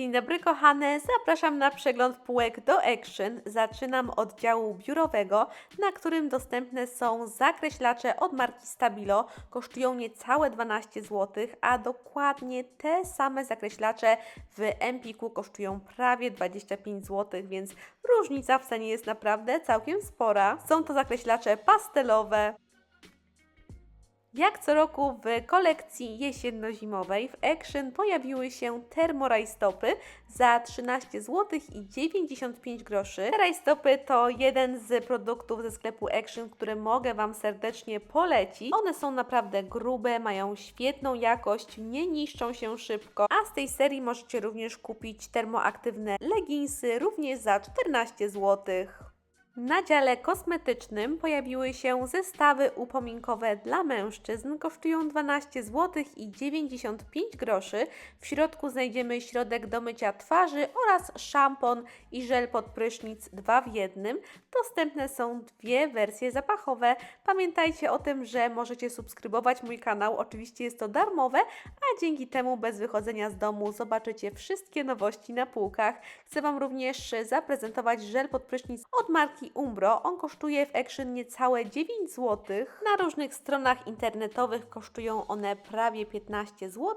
Dzień dobry kochane, zapraszam na przegląd półek do Action. Zaczynam od działu biurowego, na którym dostępne są zakreślacze od marki Stabilo. Kosztują niecałe 12 zł, a dokładnie te same zakreślacze w Empiku kosztują prawie 25 zł, więc różnica w cenie jest naprawdę całkiem spora. Są to zakreślacze pastelowe, jak co roku w kolekcji jesienno-zimowej w Action pojawiły się termorajstopy za 13 zł i 95 groszy. Rajstopy to jeden z produktów ze sklepu Action, który mogę Wam serdecznie polecić. One są naprawdę grube, mają świetną jakość, nie niszczą się szybko, a z tej serii możecie również kupić termoaktywne leginsy również za 14 złotych. Na dziale kosmetycznym pojawiły się zestawy upominkowe dla mężczyzn. Kosztują 12 zł i 95 groszy. W środku znajdziemy środek do mycia twarzy oraz szampon i żel pod prysznic 2 w jednym. Dostępne są dwie wersje zapachowe. Pamiętajcie o tym, że możecie subskrybować mój kanał. Oczywiście jest to darmowe, a dzięki temu bez wychodzenia z domu zobaczycie wszystkie nowości na półkach. Chcę Wam również zaprezentować żel pod prysznic od marki Umbro. On kosztuje w Action niecałe 9 zł. Na różnych stronach internetowych kosztują one prawie 15 zł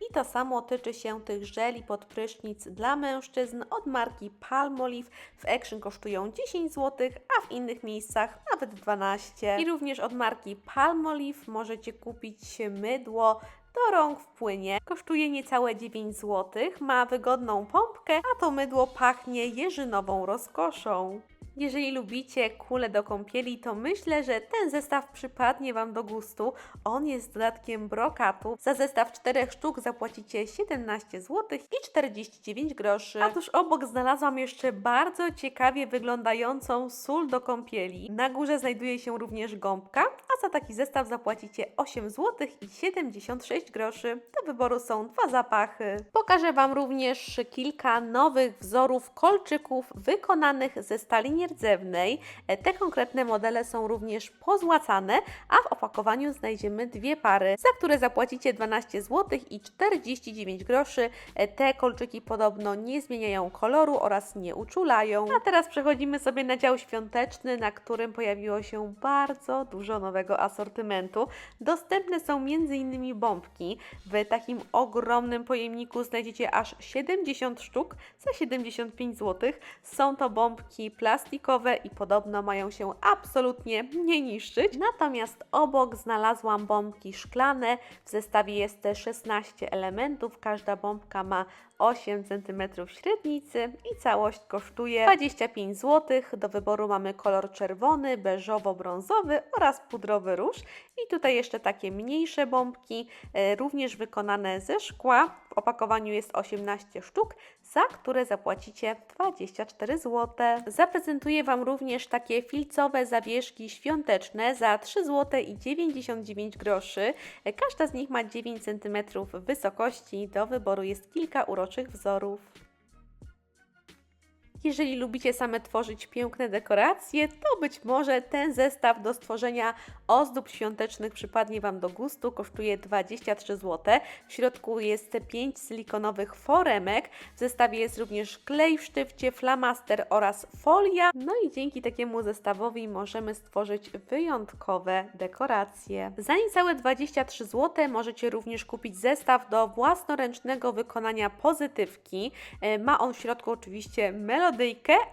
i to samo tyczy się tych żeli pod prysznic dla mężczyzn od marki Palmolive. W Action kosztują 10 zł, a w innych miejscach nawet 12. I również od marki Palmolive możecie kupić mydło do rąk w płynie. Kosztuje niecałe 9 zł, ma wygodną pompkę, a to mydło pachnie jeżynową rozkoszą. Jeżeli lubicie kule do kąpieli, to myślę, że ten zestaw przypadnie Wam do gustu. On jest dodatkiem brokatu. Za zestaw 4 sztuk zapłacicie 17 zł i 49 groszy. A tuż obok znalazłam jeszcze bardzo ciekawie wyglądającą sól do kąpieli. Na górze znajduje się również gąbka, za taki zestaw zapłacicie 8 zł i 76 groszy. Do wyboru są dwa zapachy. Pokażę Wam również kilka nowych wzorów kolczyków wykonanych ze stali nierdzewnej. E, Te konkretne modele są również pozłacane, a w opakowaniu znajdziemy dwie pary, za które zapłacicie 12 zł i 49 groszy. E, Te kolczyki podobno nie zmieniają koloru oraz nie uczulają. A teraz przechodzimy sobie na dział świąteczny, na którym pojawiło się bardzo dużo nowego asortymentu. Dostępne są m.in. bombki. W takim ogromnym pojemniku znajdziecie aż 70 sztuk za 75 zł. Są to bombki plastikowe i podobno mają się absolutnie nie niszczyć. Natomiast obok znalazłam bombki szklane. W zestawie jest 16 elementów. Każda bombka ma 8 cm średnicy i całość kosztuje 25 zł. Do wyboru mamy kolor czerwony, beżowo-brązowy oraz pudrowy róż. I tutaj jeszcze takie mniejsze bombki, e, również wykonane ze szkła. Opakowaniu jest 18 sztuk, za które zapłacicie 24 zł. Zaprezentuję Wam również takie filcowe zawieszki świąteczne za 3 zł i 99 groszy. Każda z nich ma 9 cm wysokości. Do wyboru jest kilka uroczych wzorów. Jeżeli lubicie same tworzyć piękne dekoracje, to być może ten zestaw do stworzenia ozdób świątecznych przypadnie Wam do gustu. Kosztuje 23 zł. W środku jest 5 silikonowych foremek. W zestawie jest również klej w sztywcie, flamaster oraz folia. No i dzięki takiemu zestawowi możemy stworzyć wyjątkowe dekoracje. Za niecałe 23 zł możecie również kupić zestaw do własnoręcznego wykonania pozytywki. E, Ma on w środku oczywiście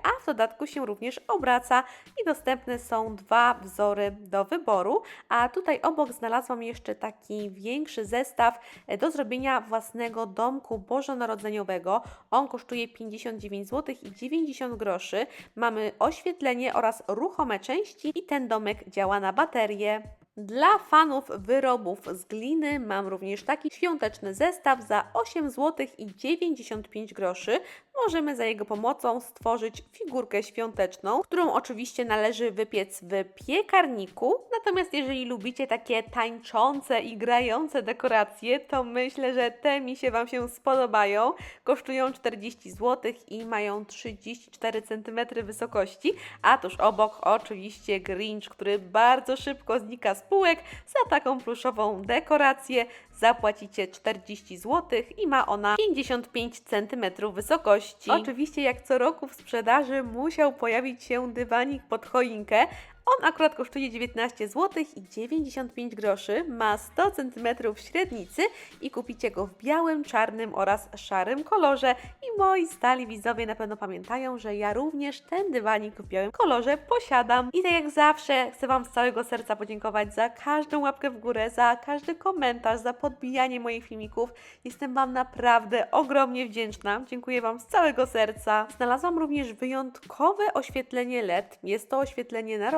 a w dodatku się również obraca i dostępne są dwa wzory do wyboru. A tutaj obok znalazłam jeszcze taki większy zestaw e, do zrobienia własnego domku bożonarodzeniowego. On kosztuje 59 zł i 90 groszy. Mamy oświetlenie oraz ruchome części i ten domek działa na baterię. Dla fanów wyrobów z gliny mam również taki świąteczny zestaw za 8 zł i 95 groszy. Możemy za jego pomocą stworzyć figurkę świąteczną, którą oczywiście należy wypiec w piekarniku. Natomiast jeżeli lubicie takie tańczące i grające dekoracje, to myślę, że te mi się Wam się spodobają. Kosztują 40 zł i mają 34 cm wysokości, a tuż obok oczywiście Grinch, który bardzo szybko znika z spółek za taką pluszową dekorację zapłacicie 40 zł i ma ona 55 cm wysokości. Oczywiście jak co roku w sprzedaży musiał pojawić się dywanik pod choinkę, on akurat kosztuje 19 zł i 95 groszy, ma 100 cm średnicy i kupicie go w białym, czarnym oraz szarym kolorze. I moi stali widzowie na pewno pamiętają, że ja również ten dywanik w białym kolorze posiadam. I tak jak zawsze chcę Wam z całego serca podziękować za każdą łapkę w górę, za każdy komentarz, za podbijanie moich filmików. Jestem Wam naprawdę ogromnie wdzięczna. Dziękuję Wam z całego serca. Znalazłam również wyjątkowe oświetlenie LED. Jest to oświetlenie na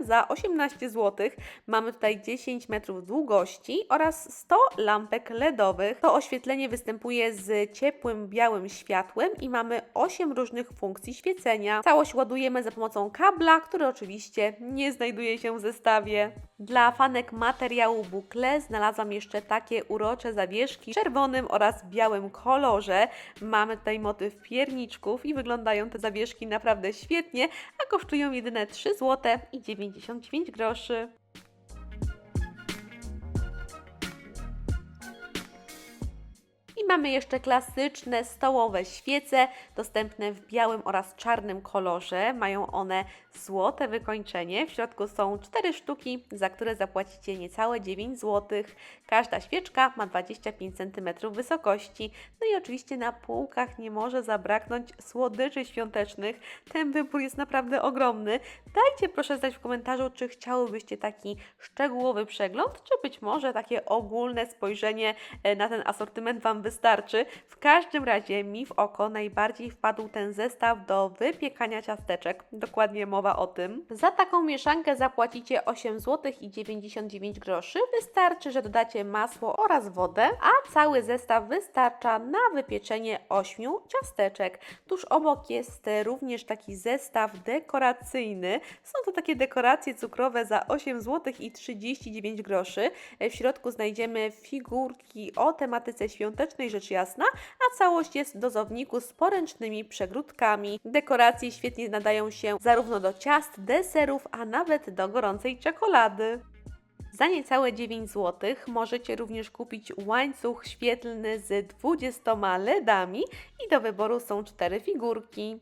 za 18 zł. Mamy tutaj 10 metrów długości oraz 100 lampek LEDowych. To oświetlenie występuje z ciepłym białym światłem i mamy 8 różnych funkcji świecenia. Całość ładujemy za pomocą kabla, który oczywiście nie znajduje się w zestawie. Dla fanek materiału bukle znalazłam jeszcze takie urocze zawieszki w czerwonym oraz białym kolorze. Mamy tutaj motyw pierniczków i wyglądają te zawieszki naprawdę świetnie, a kosztują jedyne 3 zł i 99 groszy. I mamy jeszcze klasyczne stołowe świece, dostępne w białym oraz czarnym kolorze. Mają one złote wykończenie. W środku są cztery sztuki, za które zapłacicie niecałe 9 zł. Każda świeczka ma 25 cm wysokości. No i oczywiście na półkach nie może zabraknąć słodyczy świątecznych. Ten wybór jest naprawdę ogromny. Dajcie proszę znać w komentarzu, czy chciałybyście taki szczegółowy przegląd, czy być może takie ogólne spojrzenie e, na ten asortyment Wam wystarczy. W każdym razie mi w oko najbardziej wpadł ten zestaw do wypiekania ciasteczek. Dokładnie mowa o tym. Za taką mieszankę zapłacicie 8 zł i 99 groszy. Wystarczy, że dodacie masło oraz wodę, a cały zestaw wystarcza na wypieczenie 8 ciasteczek. Tuż obok jest również taki zestaw dekoracyjny. Są to takie dekoracje cukrowe za 8 zł i 39 groszy. W środku znajdziemy figurki o tematyce świątecznej, rzecz jasna, a całość jest w dozowniku z poręcznymi przegródkami. Dekoracje świetnie nadają się zarówno do ciast, deserów, a nawet do gorącej czekolady. Za niecałe 9 zł możecie również kupić łańcuch świetlny z 20 LEDami i do wyboru są cztery figurki.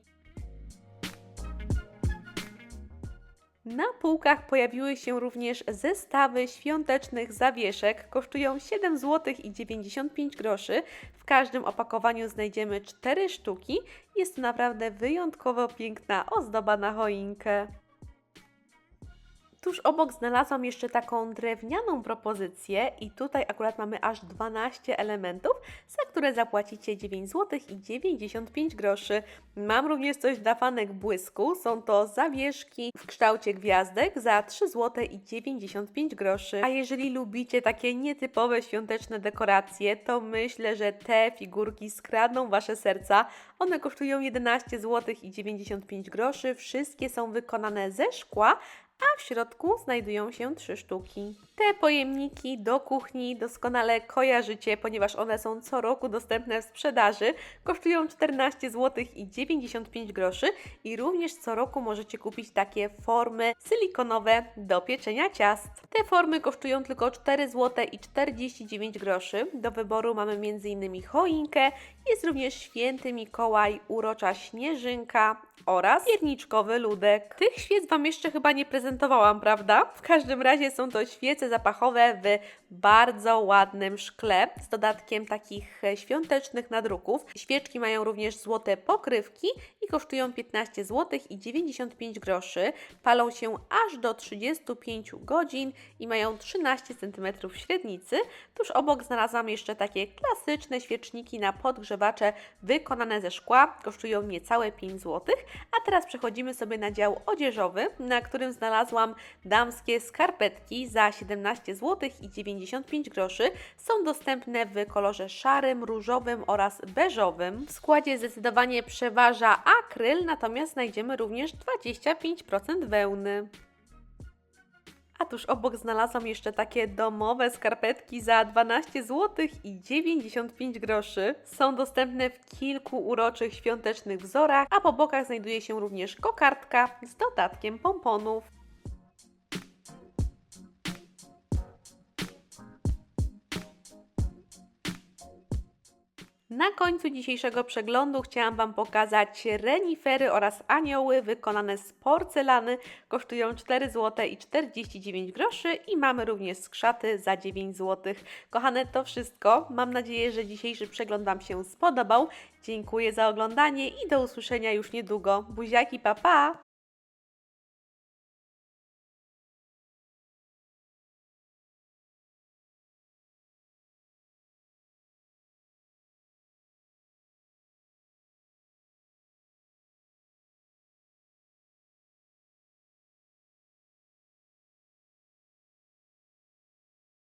Na półkach pojawiły się również zestawy świątecznych zawieszek. Kosztują 7 zł i 95 groszy. W każdym opakowaniu znajdziemy 4 sztuki. Jest to naprawdę wyjątkowo piękna ozdoba na choinkę. Tuż obok znalazłam jeszcze taką drewnianą propozycję i tutaj akurat mamy aż 12 elementów, za które zapłacicie 9 zł i 95 groszy. Mam również coś dla fanek błysku. Są to zawieszki w kształcie gwiazdek za 3 zł i 95 groszy. A jeżeli lubicie takie nietypowe świąteczne dekoracje, to myślę, że te figurki skradną Wasze serca. One kosztują 11 zł i 95 groszy. Wszystkie są wykonane ze szkła, a w środku znajdują się trzy sztuki. Te pojemniki do kuchni doskonale kojarzycie, ponieważ one są co roku dostępne w sprzedaży. Kosztują 14 zł i 95 groszy i również co roku możecie kupić takie formy silikonowe do pieczenia ciast. Te formy kosztują tylko 4 zł i 49 groszy. Do wyboru mamy m.in. choinkę, jest również święty Mikołaj, urocza śnieżynka oraz pierniczkowy ludek. Tych świec Wam jeszcze chyba nie prezentowałam, prawda? W każdym razie są to świece zapachowe w bardzo ładnym szkle z dodatkiem takich świątecznych nadruków. Świeczki mają również złote pokrywki kosztują 15 zł i 95 groszy. Palą się aż do 35 godzin i mają 13 cm średnicy. Tuż obok znalazłam jeszcze takie klasyczne świeczniki na podgrzewacze wykonane ze szkła. Kosztują niecałe 5 zł. A teraz przechodzimy sobie na dział odzieżowy, na którym znalazłam damskie skarpetki za 17 zł i 95 groszy. Są dostępne w kolorze szarym, różowym oraz beżowym. W składzie zdecydowanie przeważa akryl, natomiast znajdziemy również 25% wełny. A tuż obok znalazłam jeszcze takie domowe skarpetki za 12 zł i 95 groszy. Są dostępne w kilku uroczych świątecznych wzorach, a po bokach znajduje się również kokardka z dodatkiem pomponów. Na końcu dzisiejszego przeglądu chciałam Wam pokazać renifery oraz anioły wykonane z porcelany. Kosztują 4 zł i 49 groszy i mamy również skrzaty za 9 zł. Kochane, to wszystko. Mam nadzieję, że dzisiejszy przegląd Wam się spodobał. Dziękuję za oglądanie i do usłyszenia już niedługo. Buziaki, pa pa!